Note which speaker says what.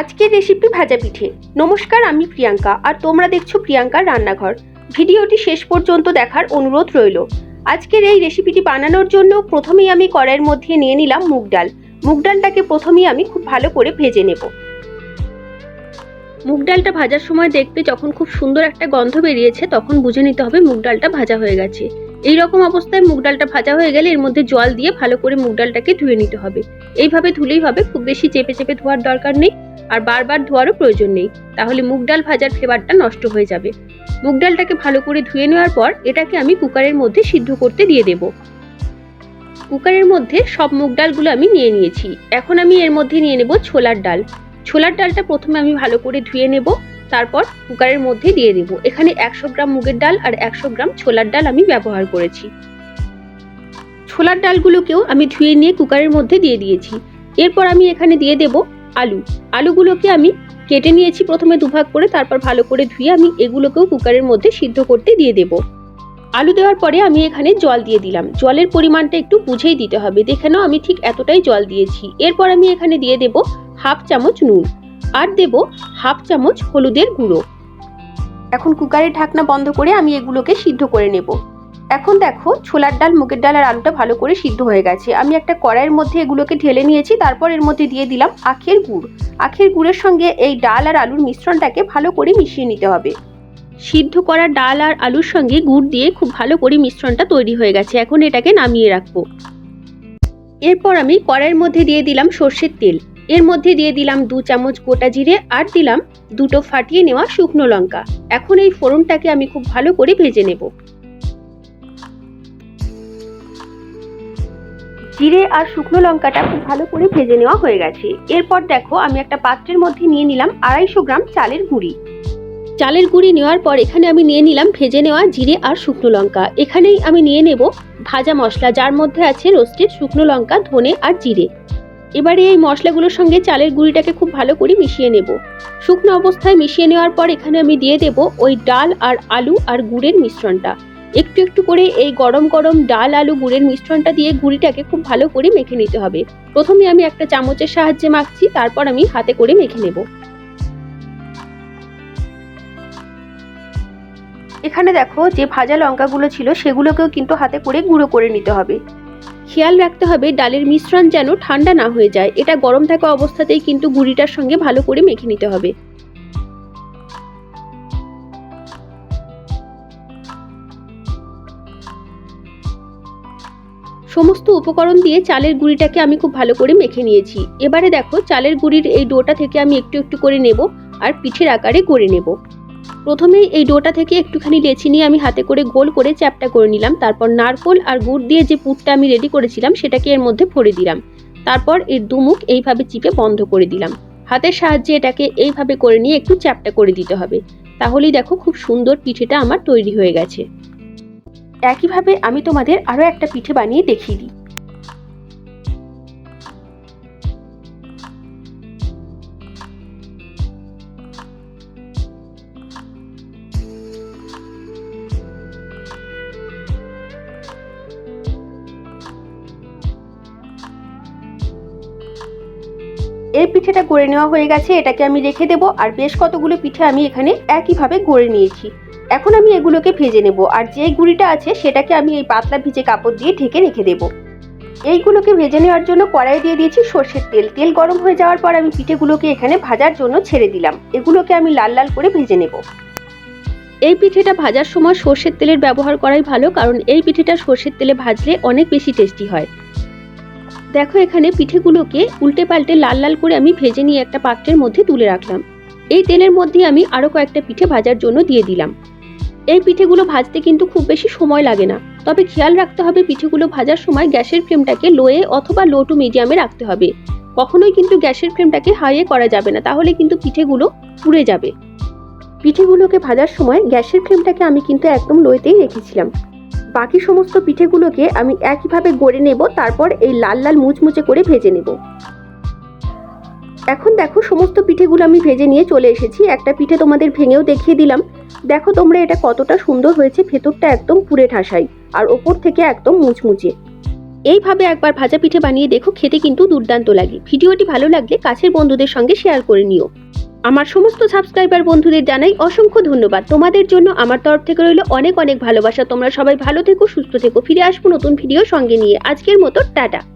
Speaker 1: আজকের রেসিপি ভাজা পিঠে। নমস্কার, আমি প্রিয়াঙ্কা আর তোমরা দেখছ প্রিয়াঙ্কার রান্নাঘর। ভিডিওটি শেষ পর্যন্ত দেখার অনুরোধ রইল। আজকের এই রেসিপিটি বানানোর জন্য প্রথমেই আমি কড়াইয়ের মধ্যে নিয়ে নিলাম মুগ ডাল। মুগ ডালটাকে প্রথমেই আমি খুব ভালো করে ভেজে নেব। মুগ ডালটা ভাজার সময় দেখবে যখন খুব সুন্দর একটা গন্ধ বেরিয়েছে, তখন বুঝে নিতে হবে মুগ ডালটা ভাজা হয়ে গেছে। এই রকম অবস্থায় মুগ ডালটা ভাজা হয়ে গেলে এর মধ্যে জল দিয়ে ভালো করে মুগ ডালটাকে ধুয়ে নিতে হবে। এইভাবে ধুলেই হবে, খুব বেশি চেপে চেপে ধোয়ার দরকার নেই। আর বারবার ধোয়ারও প্রয়োজন নেই। তাহলে মুগ ডাল ভাজার ফ্লেভারটা নষ্ট হয়ে যাবে। মুগ ডালটাকে ভালো করে ধুয়ে নেওয়ার পর এটাকে আমি কুকারের মধ্যে সিদ্ধ করতে দিয়ে দেব। কুকারের মধ্যে সব মুগ ডালগুলো আমি নিয়ে নিয়েছি। এখন আমি এর মধ্যে নিয়ে নেব ছোলার ডাল। ছোলার ডালটা প্রথমে আমি ভালো করে ধুয়ে নেব, তারপর কুকারের মধ্যে দিয়ে দেব। এখানে একশো গ্রাম মুগের ডাল আর একশো গ্রাম ছোলার ডাল আমি ব্যবহার করেছি। ছোলার ডালগুলোকেও আমি ধুয়ে নিয়ে কুকারের মধ্যে দিয়ে দিয়েছি। এরপর আমি এখানে দিয়ে দেব আলু। আলুগুলোকে আমি কেটে নিয়েছি প্রথমে দুভাগ করে, তারপর ভালো করে ধুয়ে আমি এগুলোকেও কুকারের মধ্যে সিদ্ধ করতে দিয়ে দেব। আলু দেওয়ার পরে আমি এখানে জল দিয়ে দিলাম। জলের পরিমাণটা একটু বুঝেই দিতে হবে। দেখে নাও, আমি ঠিক এতটাই জল দিয়েছি। এরপর আমি এখানে দিয়ে দেব হাফ চামচ নুন আর দেব হাফ চামচ হলুদের গুঁড়ো। এখন কুকারের ঢাকনা বন্ধ করে আমি এগুলোকে সিদ্ধ করে নেব। এখন দেখো ছোলার ডাল, মুগের ডাল আর আলুটা ভালো করে সিদ্ধ হয়ে গেছে। আমি একটা কড়াইয়ের মধ্যে এগুলোকে ঢেলে নিয়েছি, তারপর এর মধ্যে দিয়ে দিলাম আখের গুড়। আখের গুড়ের সঙ্গে এই ডাল আর আলুর মিশ্রণটাকে ভালো করে মিশিয়ে নিতে হবে। সিদ্ধ করা ডাল আর আলুর সঙ্গে গুড় দিয়ে খুব ভালো করে মিশ্রণটা তৈরি হয়ে গেছে। এখন এটাকে নামিয়ে রাখব। এরপর আমি কড়াইয়ের মধ্যে দিয়ে দিলাম সর্ষের তেল। এর মধ্যে দিয়ে দিলাম দু চামচ গোটা জিরে আর দিলাম দুটো ফাটিয়ে নেওয়া শুকনো লঙ্কা। এখন এই ফোড়নটাকে আমি খুব ভালো করে ভেজে নেব। জিরে আর শুকনো লঙ্কাটা খুব ভালো করে ভেজে নেওয়া হয়ে গেছে। এরপর দেখো, আমি একটা পাত্রের মধ্যে নিয়ে নিলাম আড়াইশো গ্রাম চালের গুঁড়ি। চালের গুঁড়ি নেওয়ার পর এখানে আমি নিয়ে নিলাম ভেজে নেওয়া জিরে আর শুকনো লঙ্কা। এখানেই আমি নিয়ে নেব ভাজা মশলা, যার মধ্যে আছে রোস্টেড শুকনো লঙ্কা, ধনে আর জিরে। এবারে এই মশলাগুলোর সঙ্গে চালের গুঁড়িটাকে খুব ভালো করে মিশিয়ে নেব। শুকনো অবস্থায় মিশিয়ে নেওয়ার পর এখানে আমি দিয়ে দেব ওই ডাল আর আলু আর গুড়ের মিশ্রণটা। একটু একটু করে এই গরম গরম ডাল, আলু, গুড়ের মিশ্রণটা দিয়ে গুড়িটাকে খুব ভালো করে মেখে নিতে হবে। প্রথমে আমি একটা চামচের সাহায্যে মাখছি, তারপর আমি হাতে করে মেখে নেব। এখানে দেখো যে ভাজা লঙ্কাগুলো ছিল, সেগুলোকেও কিন্তু হাতে করে গুঁড়ো করে নিতে হবে। খেয়াল রাখতে হবে, ডালের মিশ্রণ যেন ঠান্ডা না হয়ে যায়। এটা গরম থাকা অবস্থাতেই কিন্তু গুঁড়িটার সঙ্গে ভালো করে মেখে নিতে হবে। সমস্ত উপকরণ দিয়ে চালের গুঁড়িটাকে আমি খুব ভালো করে মেখে নিয়েছি। এবারে দেখো, চালের গুঁড়ির এই ডোটা থেকে আমি একটু একটু করে নেব আর পিঠের আকারে করে নেব। প্রথমেই এই ডোটা থেকে একটুখানি লেচি নিয়ে আমি হাতে করে গোল করে চ্যাপটা করে নিলাম, তারপর নারকোল আর গুড় দিয়ে যে পুরটা আমি রেডি করেছিলাম, সেটাকে এর মধ্যে ভরে দিলাম। তারপর এর দুমুখ এইভাবে চিপে বন্ধ করে দিলাম। হাতের সাহায্যে এটাকে এইভাবে করে নিয়ে একটু চ্যাপটা করে দিতে হবে। তাহলেই দেখো, খুব সুন্দর পিঠেটা আমার তৈরি হয়ে গেছে। একইভাবে আমি তোমাদের আরও একটা পিঠে বানিয়ে দেখিয়ে দিই। এই পিঠেটা গড়ে নেওয়া হয়ে গেছে, এটাকে আমি রেখে দেবো, আর বেশ কতগুলো পিঠে আমি এখানে একইভাবে গড়ে নিয়েছি। এখন আমি এগুলোকে ভেজে নেব, আর যে গুঁড়িটা আছে সেটাকে আমি এই পাতলা ভিজে কাপড় দিয়ে ঢেকে রেখে দেব। এইগুলোকে ভেজে নেওয়ার জন্য কড়াই দিয়ে দিয়েছি সর্ষের তেল। তেল গরম হয়ে যাওয়ার পর আমি পিঠেগুলোকে এখানে ভাজার জন্য ছেড়ে দিলাম। এগুলোকে আমি লাল লাল করে ভেজে নেব। এই পিঠেটা ভাজার সময় সর্ষের তেলের ব্যবহার করাই ভালো, কারণ এই পিঠেটা সর্ষের তেলে ভাজলে অনেক বেশি টেস্টি হয়। দেখো এখানে পিঠেগুলোকে উল্টে পাল্টে লাল লাল করে আমি ভেজে নিয়ে একটা পাত্রের মধ্যে তুলে রাখলাম। এই তেলের মধ্যে আমি আরও কয়েকটা পিঠে ভাজার জন্য দিয়ে দিলাম। এই পিঠেগুলো ভাজতে কিন্তু খুব বেশি সময় লাগে না। তবে খেয়াল রাখতে হবে পিঠেগুলো ভাজার সময় গ্যাসের ফ্লেমটাকে লোয়ে অথবা লো টু মিডিয়ামে রাখতে হবে। কখনোই কিন্তু গ্যাসের ফ্লেমটাকে হাইয়ে করা যাবে না, তাহলে কিন্তু পিঠেগুলো পুড়ে যাবে। পিঠেগুলোকে ভাজার সময় গ্যাসের ফ্লেমটাকে আমি কিন্তু একদম লোয়েতেই রেখেছিলাম। বাকি সমস্ত পিঠেগুলোকে আমি একইভাবে গড়ে নেব, তারপর এই লাল লাল মুচমুচে করে ভেজে নেব। এখন দেখো সমস্ত পিঠেগুলো আমি ভেজে নিয়ে চলে এসেছি। একটা পিঠে তোমাদের ভেঙেও দেখিয়ে দিলাম। দেখো তোমরা এটা কতটা সুন্দর হয়েছে, ভেতরটা একদম পুরে ঠাসাই আর ওপর থেকে একদম মুচমুচে। এইভাবে একবার ভাজা পিঠে বানিয়ে দেখো, খেতে কিন্তু দুর্দান্ত লাগে। ভিডিওটি ভালো লাগলে কাছের বন্ধুদের সঙ্গে শেয়ার করে নিও। আমার সমস্ত সাবস্ক্রাইবার বন্ধুদের জানাই অসংখ্য ধন্যবাদ। তোমাদের জন্য আমার তরফ থেকে রইল অনেক অনেক ভালোবাসা। তোমরা সবাই ভালো থেকো, সুস্থ থেকো। ফিরে আসব নতুন ভিডিও সঙ্গে নিয়ে। আজকের মতো, টাটা।